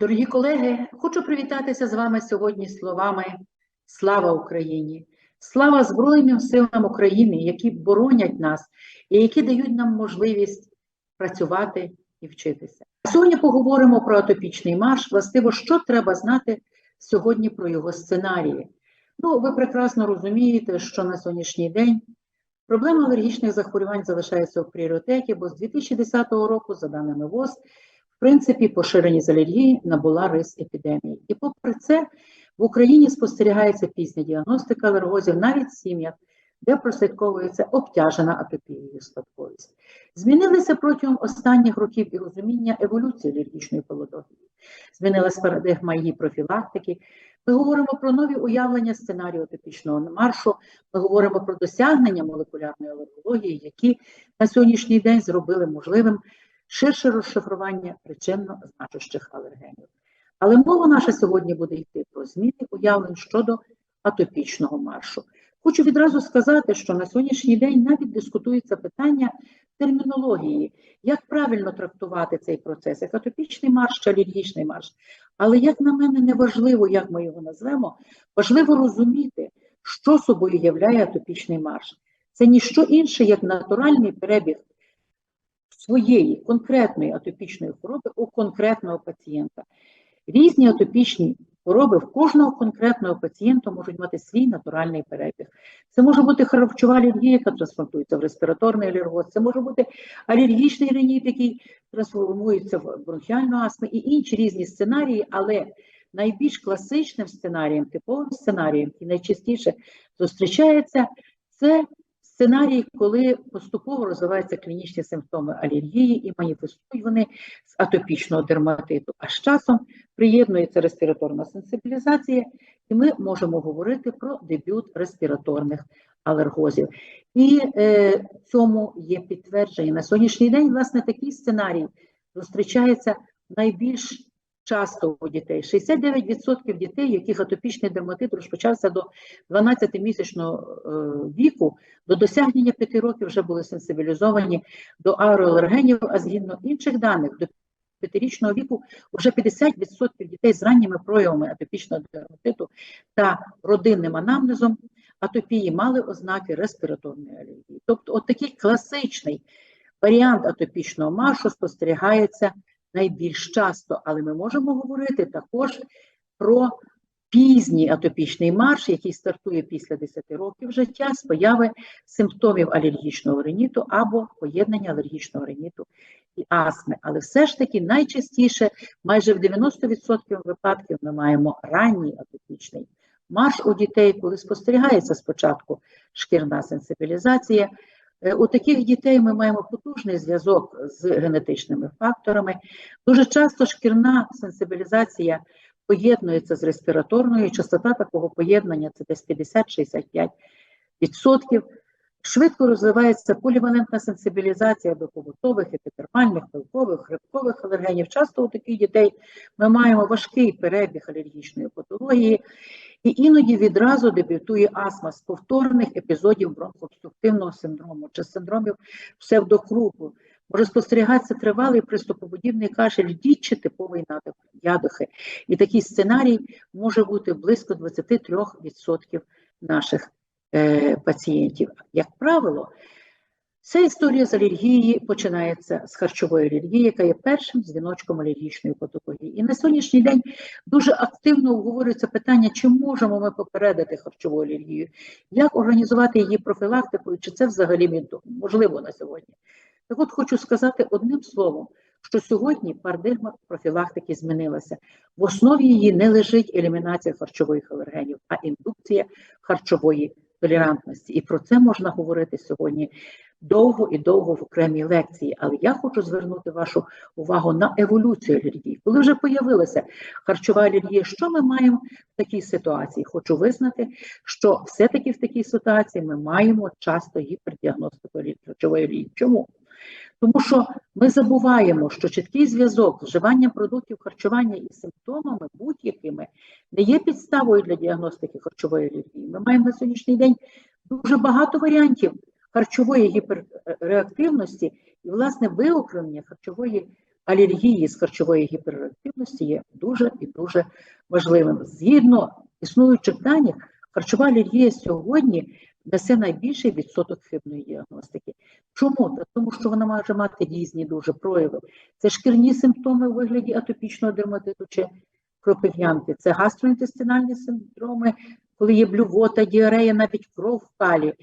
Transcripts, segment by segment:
Дорогі колеги, хочу привітатися з вами сьогодні словами Слава Україні! Слава Збройним силам України, які боронять нас і які дають нам можливість працювати і вчитися. Сьогодні поговоримо про атопічний марш. Властиво, що треба знати сьогодні про його сценарії. Ну, ви прекрасно розумієте, що на сьогоднішній день проблема алергічних захворювань залишається в пріоритеті, бо з 2010 року, за даними ВОЗ, принципі, поширеність алергії набула рис епідемії. І попри це, в Україні спостерігається пізня діагностика алергозів навіть в сім'ях, де прослідковується обтяжена атопією спадковість. Змінилися протягом останніх років і розуміння еволюції алергічної патології. Змінилася парадигма її профілактики. Ми говоримо про нові уявлення сценарію атопічного маршу, ми говоримо про досягнення молекулярної алергології, які на сьогоднішній день зробили можливим ширше розшифрування причинно значущих алергенів. Але мова наша сьогодні буде йти про зміни уявлень щодо атопічного маршу. Хочу відразу сказати, що на сьогоднішній день навіть дискутується питання термінології, як правильно трактувати цей процес, як атопічний марш чи алергічний марш. Але, як на мене, не важливо, як ми його назвемо, важливо розуміти, що собою являє атопічний марш. Це ніщо інше, як натуральний перебіг своєї конкретної атопічної хвороби у конкретного пацієнта. Різні атопічні хвороби в кожного конкретного пацієнта можуть мати свій натуральний перебіг. Це може бути харчова алергія, яка трансформується в респіраторний алергоз, це може бути алергічний реніт, який трансформується в бронхіальну астму і інші різні сценарії, але найбільш класичним сценарієм, типовим сценарієм, який найчастіше зустрічається, це Сценарій, коли поступово розвиваються клінічні симптоми алергії і маніфестують вони з атопічного дерматиту, а з часом приєднується респіраторна сенсибілізація, і ми можемо говорити про дебют респіраторних алергозів. І е, цьому є підтвердження. На сьогоднішній день, власне, такий сценарій зустрічається найбільш часто у дітей. 69% дітей, яких атопічний дерматит розпочався до 12-місячного е, віку, до досягнення 5 років вже були сенсибілізовані до аероалергенів, а згідно інших даних, до п'ятирічного віку вже 50% дітей з ранніми проявами атопічного дерматиту та родинним анамнезом атопії мали ознаки респіраторної алергії. Тобто, от такий класичний варіант атопічного маршу спостерігається найбільш часто, але ми можемо говорити також про пізній атопічний марш, який стартує після 10 років життя з появи симптомів алергічного риніту або поєднання алергічного риніту і астми. Але все ж таки найчастіше, майже в 90% випадків, ми маємо ранній атопічний марш у дітей, коли спостерігається спочатку шкірна сенсибілізація. Е, у таких дітей ми маємо потужний зв'язок з генетичними факторами. Дуже часто шкірна сенсибілізація поєднується з респіраторною. Частота такого поєднання це десь 50-65%. Швидко розвивається полівалентна сенсибілізація до побутових, епідермальних, пилкових, хребкових алергенів. Часто у таких дітей ми маємо важкий перебіг алергічної патології, і іноді відразу дебютує астма з повторних епізодів бронхообструктивного синдрому чи синдромів псевдокругу. Може спостерігатися тривалий приступоподібний кашель, дічі типовий натиск ядохи. І такий сценарій може бути близько 23% наших е, пацієнтів. Як правило, Ця історія з алергії починається з харчової алергії, яка є першим дзвіночком алергічної патології. І на сьогоднішній день дуже активно обговорюється питання, чи можемо ми попередити харчову алергію, як організувати її профілактику, чи це взагалі можливо на сьогодні. Так от хочу сказати одним словом, що сьогодні парадигма профілактики змінилася. В основі її не лежить елімінація харчових алергенів, а індукція харчової толерантності. І про це можна говорити сьогодні довго і довго в окремій лекції. Але я хочу звернути вашу увагу на еволюцію алергії. Коли вже появилася харчова алергія, що ми маємо в такій ситуації? Хочу визнати, що все-таки в такій ситуації ми маємо часто гіпердіагностику харчової алергії. Чому? Тому що ми забуваємо, що чіткий зв'язок з вживанням продуктів харчування і симптомами будь-якими не є підставою для діагностики харчової алергії. Ми маємо на сьогоднішній день дуже багато варіантів харчової гіперреактивності і, власне, виокремлення харчової алергії з харчової гіперактивності є дуже і дуже важливим. Згідно існуючих даних, харчова алергія сьогодні несе найбільший відсоток хибної діагностики. Чому? Та тому що вона може мати різні дуже прояви. Це шкірні симптоми у вигляді атопічного дерматиту чи кропив'янки, це гастроінтестинальні синдроми, коли є блювота, діарея, навіть кров в калі.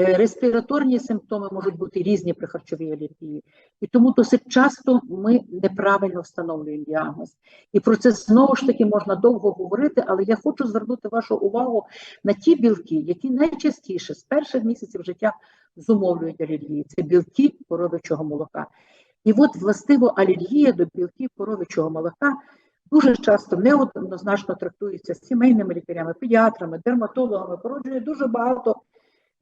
Е, Респіраторні симптоми можуть бути різні при харчовій алергії, і тому досить часто ми неправильно встановлюємо діагноз. І про це знову ж таки можна довго говорити, але я хочу звернути вашу увагу на ті білки, які найчастіше з перших місяців життя зумовлюють алергії. Це білки коров'ячого молока. І от властиво алергія до білків коров'ячого молока дуже часто неоднозначно трактується сімейними лікарями, педіатрами, дерматологами, породжує дуже багато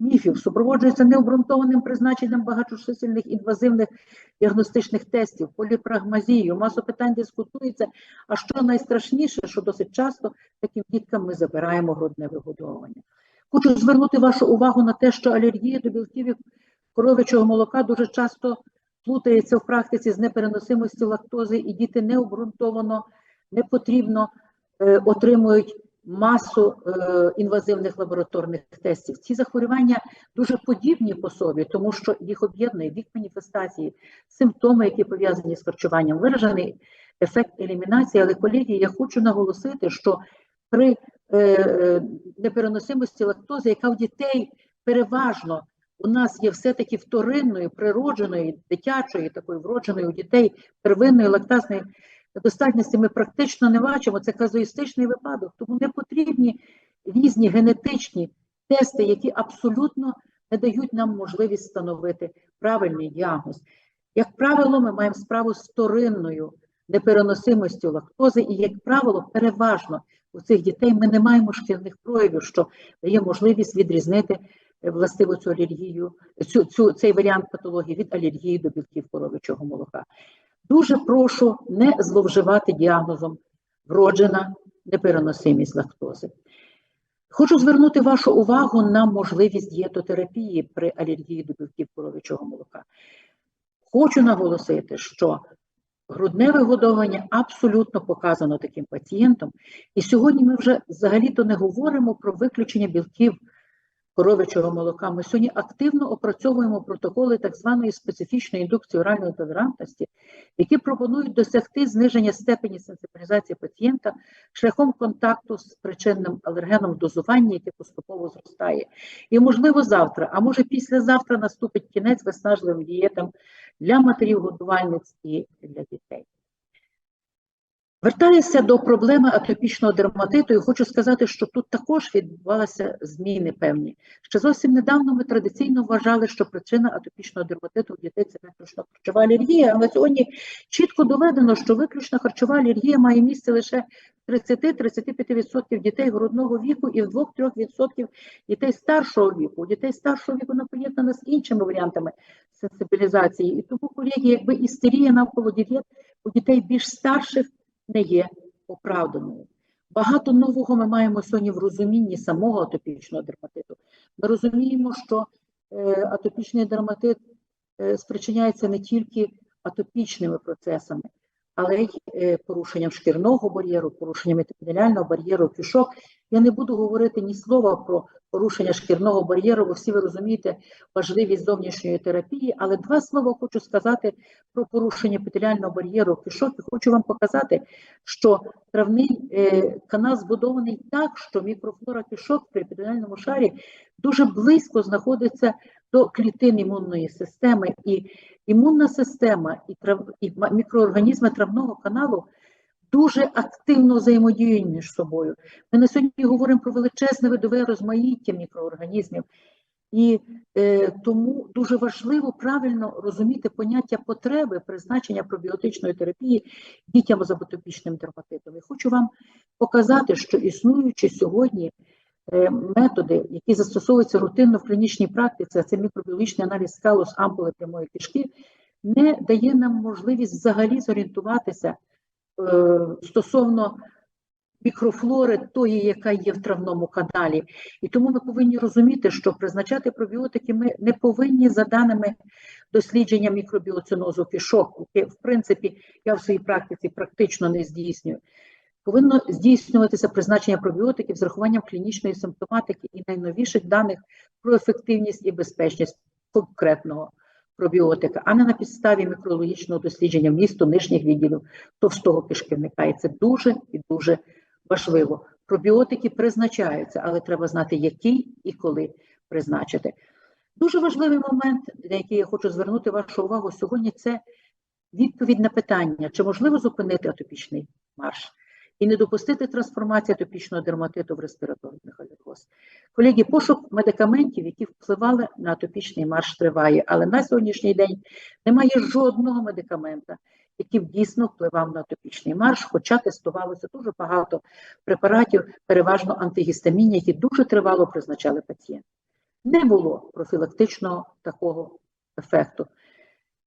міфів, супроводжується необґрунтованим призначенням багаточисельних інвазивних діагностичних тестів, поліпрагмазією, масу питань дискутується. А що найстрашніше, що досить часто таким діткам ми забираємо грудне вигодовування. Хочу звернути вашу увагу на те, що алергія до білків коров'ячого молока дуже часто плутається в практиці з непереносимостю лактози, і діти необґрунтовано, непотрібно е, отримують масу е, інвазивних лабораторних тестів. Ці захворювання дуже подібні по собі, тому що їх об'єднує вік маніфестації, симптоми, які пов'язані з харчуванням, виражений ефект елімінації. Але колеги, я хочу наголосити, що при е, е, непереносимості лактози, яка в дітей переважно у нас є все-таки вторинною, природженою, дитячою, такою вродженою у дітей первинної лактазної недостатності ми практично не бачимо. Це казуїстичний випадок, тому не потрібні різні генетичні тести, які абсолютно не дають нам можливість встановити правильний діагноз. Як правило, ми маємо справу з вторинною непереносимостю лактози, і, як правило, переважно у цих дітей ми не маємо шкільних проявів, що дає можливість відрізнити е, властиво цю алергію, цю, цю, цей варіант патології від алергії до білків коровичого молока. Дуже прошу не зловживати діагнозом вроджена непереносимість лактози. Хочу звернути вашу увагу на можливість дієтотерапії при алергії до білків коровичого молока. Хочу наголосити, що грудне вигодовування абсолютно показано таким пацієнтом. І сьогодні ми вже взагалі-то не говоримо про виключення білків коров'ячого молока. Ми сьогодні активно опрацьовуємо протоколи так званої специфічної індукції оральної толерантності, які пропонують досягти зниження степені сенсибілізації пацієнта шляхом контакту з причинним алергеном дозування, яке поступово зростає. І, можливо, завтра, а може післязавтра наступить кінець виснажливим дієтам для матерів-годувальниць і для дітей. Вертаюся до проблеми атопічного дерматиту, і хочу сказати, що тут також відбувалися зміни певні. Ще зовсім недавно ми традиційно вважали, що причина атопічного дерматиту у дітей це виключно харчова алергія. Але сьогодні чітко доведено, що виключно харчова алергія має місце лише в 30-35% дітей грудного віку і в 2-3% дітей старшого віку. У дітей старшого віку вона поєднана з іншими варіантами сенсибілізації. І тому, колеги, якби істерія навколо дієт у дітей більш старших не є оправданою. Багато нового ми маємо сьогодні в розумінні самого атопічного дерматиту. Ми розуміємо, що е, атопічний дерматит е, спричиняється не тільки атопічними процесами, але й е, порушенням шкірного бар'єру, порушенням епітеліального бар'єру кишок. Я не буду говорити ні слова про порушення шкірного бар'єру, бо всі ви розумієте важливість зовнішньої терапії, але два слова хочу сказати про порушення епітеліального бар'єру кишок. І хочу вам показати, що травний е, канал збудований так, що мікрофлора кишок при епітеліальному шарі дуже близько знаходиться до клітин імунної системи, і імунна система і, трав, і мікроорганізми травного каналу дуже активно взаємодіють між собою. Ми на сьогодні говоримо про величезне видове розмаїття мікроорганізмів, і е, тому дуже важливо правильно розуміти поняття потреби призначення пробіотичної терапії дітям з абатопічним дерматитом. І хочу вам показати, що існуючи сьогодні методи, які застосовуються рутинно в клінічній практиці, а це мікробіологічний аналіз скалус ампули прямої кишки, не дає нам можливість взагалі зорієнтуватися. Е, стосовно мікрофлори тої, яка є в травному каналі. І тому ми повинні розуміти, що призначати пробіотики ми не повинні за даними дослідження мікробіоцинозу кишок, яке, в принципі, я в своїй практиці практично не здійснюю. Повинно здійснюватися призначення пробіотиків з рахуванням клінічної симптоматики і найновіших даних про ефективність і безпечність конкретного пробіотика, а не на підставі мікрологічного дослідження вмісту нижніх відділів товстого кишківника. І це дуже і дуже важливо. Пробіотики призначаються, але треба знати, який і коли призначити. Дуже важливий момент, на який я хочу звернути вашу увагу сьогодні, це відповідь на питання, чи можливо зупинити атопічний марш і не допустити трансформації атопічного дерматиту в респіраторний алергоз. Колеги, пошук медикаментів, які впливали на атопічний марш, триває, але на сьогоднішній день немає жодного медикамента, який дійсно впливав на атопічний марш, хоча тестувалося дуже багато препаратів, переважно антигістамінні, які дуже тривало призначали пацієнти. Не було профілактичного такого ефекту.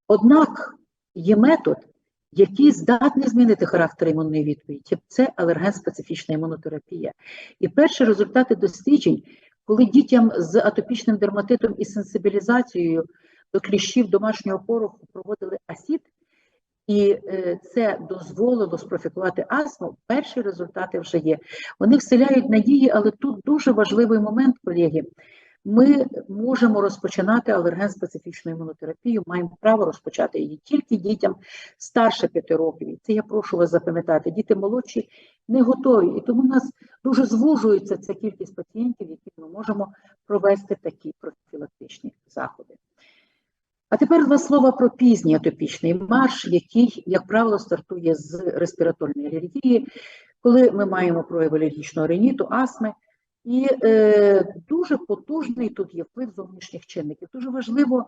Однак є метод, який здатний змінити характер імунної відповіді. Це алерген-специфічна імунотерапія. І перші результати досліджень, коли дітям з атопічним дерматитом і сенсибілізацією до кліщів домашнього пороху проводили асід, і е, це дозволило спрофікувати астму, перші результати вже є. Вони вселяють надії, але тут дуже важливий момент, колеги. Ми можемо розпочинати алерген-специфічну імунотерапію, маємо право розпочати її тільки дітям старше 5 років. Це я прошу вас запам'ятати. Діти молодші не готові, і тому в нас дуже звужується ця кількість пацієнтів, які ми можемо провести такі профілактичні заходи. А тепер два слова про пізній атопічний марш, який, як правило, стартує з респіраторної алергії, коли ми маємо прояв алергічного риніту, астми. І е, дуже потужний тут є вплив зовнішніх чинників. Дуже важливо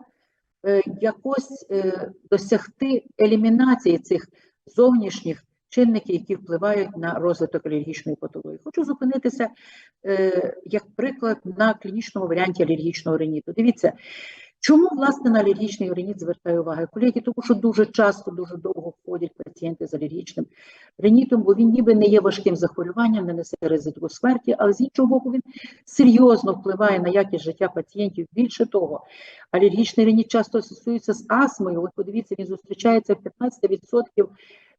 е, якось е, досягти елімінації цих зовнішніх чинників, які впливають на розвиток алергічної патології. Хочу зупинитися, е, як приклад, на клінічному варіанті алергічного риніту. Дивіться, Чому власне на алергічний реніт звертаю увагу? Колеги, тому що дуже часто, дуже довго ходять пацієнти з алергічним ренітом, бо він ніби не є важким захворюванням, не несе ризику смерті, але з іншого боку, він серйозно впливає на якість життя пацієнтів. Більше того, алергічний реніт часто асоціюється з астмою. От подивіться, він зустрічається в 15%,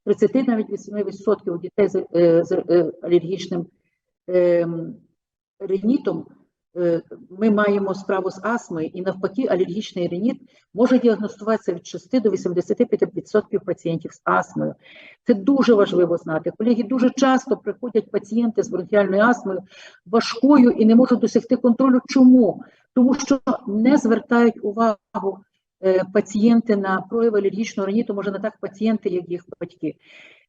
30 навіть 8% у дітей з, е, е, алергічним е, ренітом. Е, ми маємо справу з астмою, і навпаки, алергічний реніт може діагностуватися від 6 до 85% пацієнтів з астмою. Це дуже важливо знати. Колеги, дуже часто приходять пацієнти з бронхіальною астмою важкою і не можуть досягти контролю. Чому? Тому що не звертають увагу е, пацієнти на прояв алергічного реніту, може не так пацієнти, як їх батьки.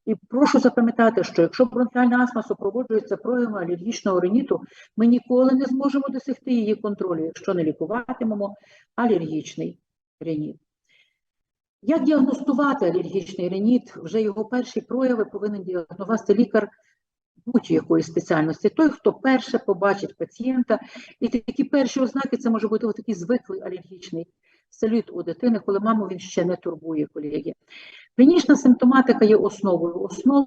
І прошу запам'ятати, що якщо бронхіальна астма супроводжується проявами алергічного риніту, ми ніколи не зможемо досягти її контролю, якщо не лікуватимемо алергічний реніт. Як діагностувати алергічний реніт? Вже його перші прояви повинен діагностувати лікар будь-якої спеціальності. Той, хто перше побачить пацієнта, і такі перші ознаки це може бути такий звиклий алергічний салют у дитини, коли маму він ще не турбує колеги. Клінічна симптоматика є основою основ,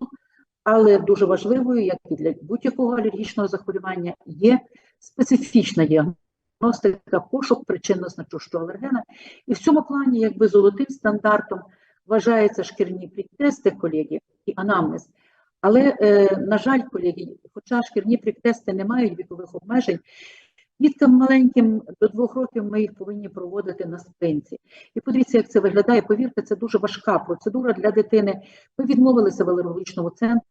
але дуже важливою, як і для будь-якого алергічного захворювання, є специфічна діагностика, пошук причинно-значущого алергена. І в цьому плані, якби золотим стандартом вважаються шкірні пріктести, колеги, і анамнез. Але, е, на жаль, колеги, хоча шкірні пріктести не мають вікових обмежень, Діткам маленьким до двох років ми їх повинні проводити на спинці. І подивіться, як це виглядає. Повірте, це дуже важка процедура для дитини. Ми відмовилися в алергологічному центрі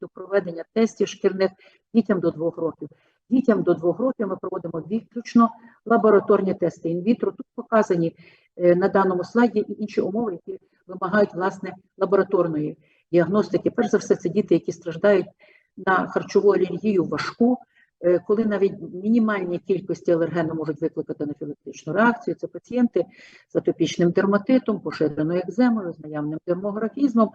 до проведення тестів шкірних дітям до двох років. Дітям до двох років ми проводимо виключно лабораторні тести інвітро. Тут показані е, на даному слайді і інші умови, які вимагають власне лабораторної діагностики. Перш за все, це діти, які страждають на харчову алергію важку. Е, коли навіть мінімальні кількості алергену можуть викликати анафілактичну реакцію, це пацієнти з атопічним дерматитом, поширеною екземою, з наявним дермографізмом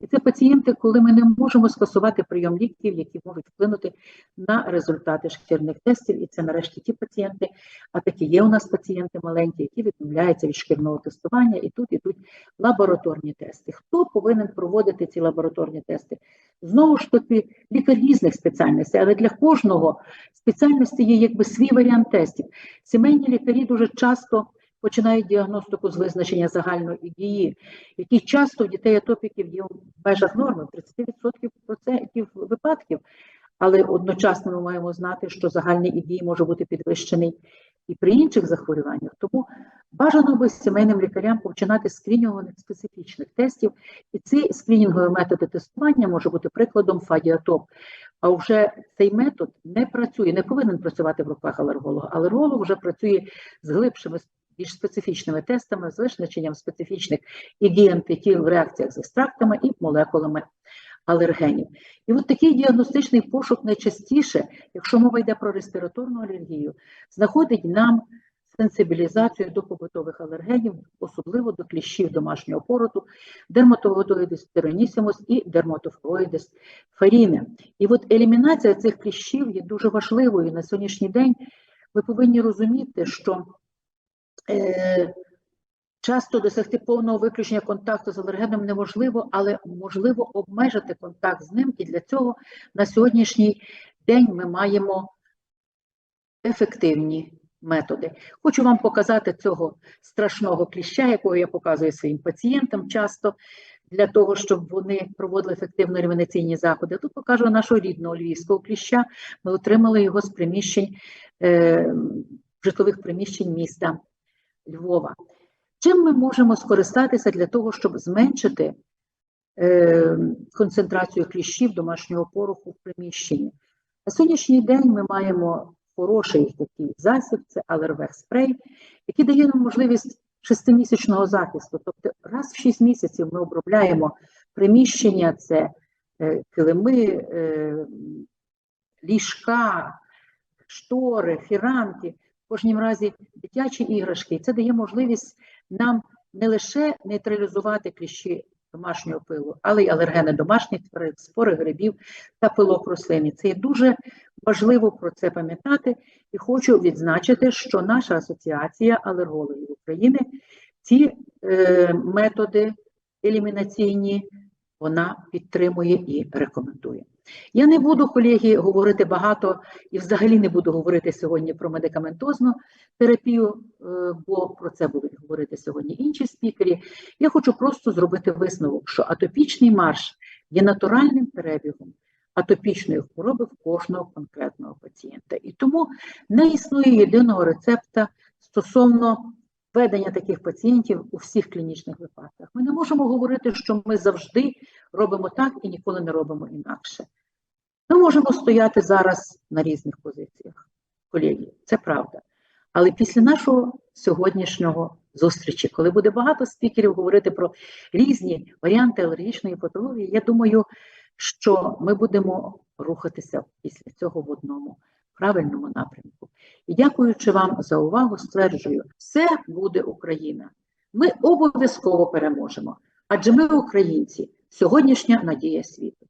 І це пацієнти, коли ми не можемо скасувати прийом ліків, які можуть вплинути на результати шкірних тестів. І це нарешті ті пацієнти, а такі є у нас пацієнти маленькі, які відмовляються від шкірного тестування, і тут ідуть лабораторні тести. Хто повинен проводити ці лабораторні тести? Знову ж таки, лікар різних спеціальностей, але для кожного спеціальності є якби свій варіант тестів. Сімейні лікарі дуже часто починають діагностику з визначення загальної дії, які часто в дітей атопіків є в межах норми, в 30% випадків. Але одночасно ми маємо знати, що загальний ІДІ може бути підвищений і при інших захворюваннях. Тому бажано би сімейним лікарям починати з специфічних тестів, і ці скринінгові методи тестування може бути прикладом фадіатоп. А вже цей метод не працює, не повинен працювати в руках алерголога. Алерголог вже працює з глибшими, більш специфічними тестами, з визначенням специфічних і антитіл в реакціях з екстрактами і молекулами алергенів. І от такий діагностичний пошук найчастіше, якщо мова йде про респіраторну алергію, знаходить нам сенсибілізацію до побутових алергенів, особливо до кліщів домашнього пороту, дерматоводоїдис піронісімус і дерматофлоїдис фаріни. І от елімінація цих кліщів є дуже важливою на сьогоднішній день. Ви повинні розуміти, що часто досягти повного виключення контакту з алергеном неможливо, але можливо обмежити контакт з ним, і для цього на сьогоднішній день ми маємо ефективні методи. Хочу вам показати цього страшного кліща, якого я показую своїм пацієнтам часто, для того, щоб вони проводили ефективно елімінаційні заходи. Тут покажу нашого рідного львівського кліща. Ми отримали його з приміщень, е, житлових приміщень міста Львова. Чим ми можемо скористатися для того, щоб зменшити е, концентрацію кліщів домашнього пороху в приміщенні? На сьогоднішній день ми маємо хороший такий засіб, це алервех спрей, який дає нам можливість шестимісячного захисту. Тобто раз в шість місяців ми обробляємо приміщення, це е, килими, е, ліжка, штори, фіранки, кожнім разі дитячі іграшки. І це дає можливість нам не лише нейтралізувати кліщі домашнього пилу, але й алергени домашніх тварин, спори грибів та пилок рослин. Це є дуже важливо про це пам'ятати. І хочу відзначити, що наша асоціація алергологів України ці е, методи елімінаційні вона підтримує і рекомендує. Я не буду, колеги, говорити багато і взагалі не буду говорити сьогодні про медикаментозну терапію, е, бо про це будуть говорити сьогодні інші спікери. Я хочу просто зробити висновок, що атопічний марш є натуральним перебігом атопічної хвороби в кожного конкретного пацієнта. І тому не існує єдиного рецепта стосовно ведення таких пацієнтів у всіх клінічних випадках. Ми не можемо говорити, що ми завжди робимо так і ніколи не робимо інакше. Ми можемо стояти зараз на різних позиціях, колеги, це правда. Але після нашого сьогоднішнього зустрічі, коли буде багато спікерів говорити про різні варіанти алергічної патології, я думаю, що ми будемо рухатися після цього в одному правильному напрямку. І дякуючи вам за увагу, стверджую, все буде Україна. Ми обов'язково переможемо, адже ми українці, сьогоднішня надія світу.